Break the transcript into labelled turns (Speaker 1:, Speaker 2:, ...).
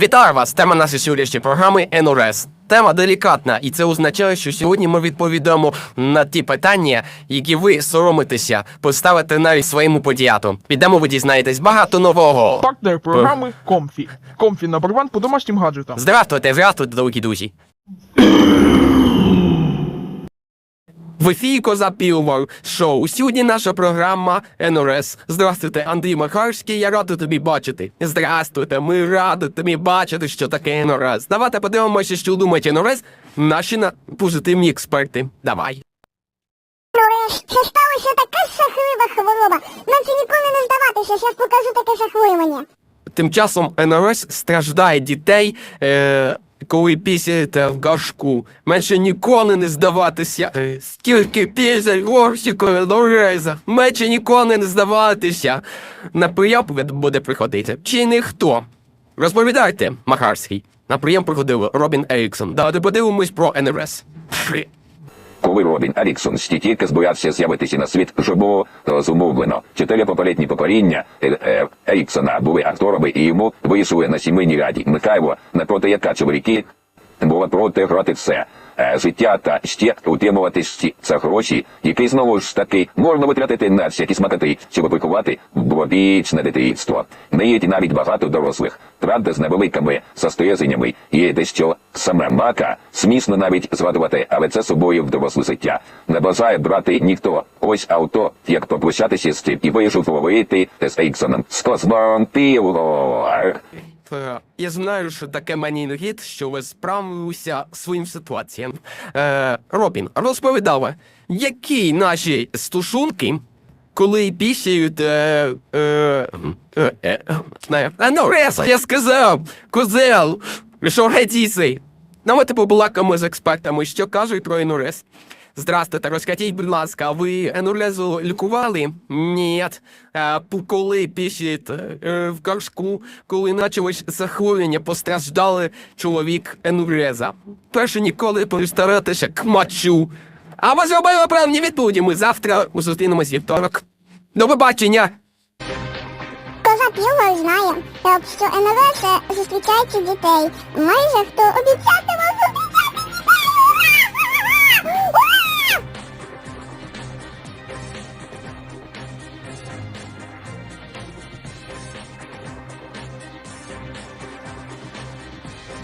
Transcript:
Speaker 1: Вітаю вас! Тема нашої сьогоднішньої програми НРС. Тема делікатна, і це означає, що сьогодні ми відповідаємо на ті питання, які ви соромитеся поставити навіть своєму подіяту. Підемо, ви дізнаєтесь багато нового.
Speaker 2: Партнер програми Комфі. Комфі на барван по домашнім гаджетам.
Speaker 1: Здравствуйте, здравствуйте, дорогі друзі. В ефірі Коза Пілмор шоу. Сьогодні наша програма НРС. Здравствуйте, Андрій Махарський, я радий тобі бачити. Здравствуйте, ми раді тобі бачити, що таке НРС. Давайте подивимося, що думають НРС наші на позитивні експерти. Давай.
Speaker 3: Ну, це сталося така жахлива хвороба. Нам це ніколи не здаватися. Зараз покажу таке захворювання.
Speaker 1: Тим часом НРС страждає дітей, е, коли пісяєте в гашку, Менше ніколи не здаватися. Скільки пісять до реза. Менше ніколи не здаватися. На прийом буде приходити. Чи ніхто? Розповідайте, Махарський. На прийом приходив Робін Еріксон. Давайте подивимось про НРС.
Speaker 4: Коли Робін Еріксон ще тільки збирався з'явитися на світ, вже було зумовлено. Чотири попередні покоління е, е, Еріксона були акторами і йому вийшли на сімейній раді. Михайло, напроти яка чоловіки була проти грати все. Е, Життя та ще утримувати ще це гроші, які знову ж таки можна витратити на всякі смакоти, щоб виховати двобічне дитинство. Не є навіть багато дорослих, правда з невеликими застереженнями. Є дещо саме мака, смішно навіть згадувати, але це собою в доросле життя. Не бажає брати ніхто. Ось авто, як попрощатися з цим і вийшов ловити з Ейксоном. З.
Speaker 1: Е, Я знаю, що таке менінгіт, що ви справилися своїм ситуаціям. Е, Робін, розповідав, які наші стосунки, коли пісяють. Е, е, е, е, а ну, я сказав, козел, що гетіси. Давайте побалакаємо з експертами, що кажуть про інурез. Здравствуйте, розкажіть, будь ласка, ви енурезу лікували? Ні. А, коли пишіть е, в горшку, коли почалось захворювання, постраждали чоловік енуреза. Перше ніколи перестаратися к мачу. А ви зробили правильні відповіді. Ми завтра зустрінемось вівторок. До побачення!
Speaker 3: Коза Пілмар знає, що НРС зустрічається дітей. Майже хто обіцяти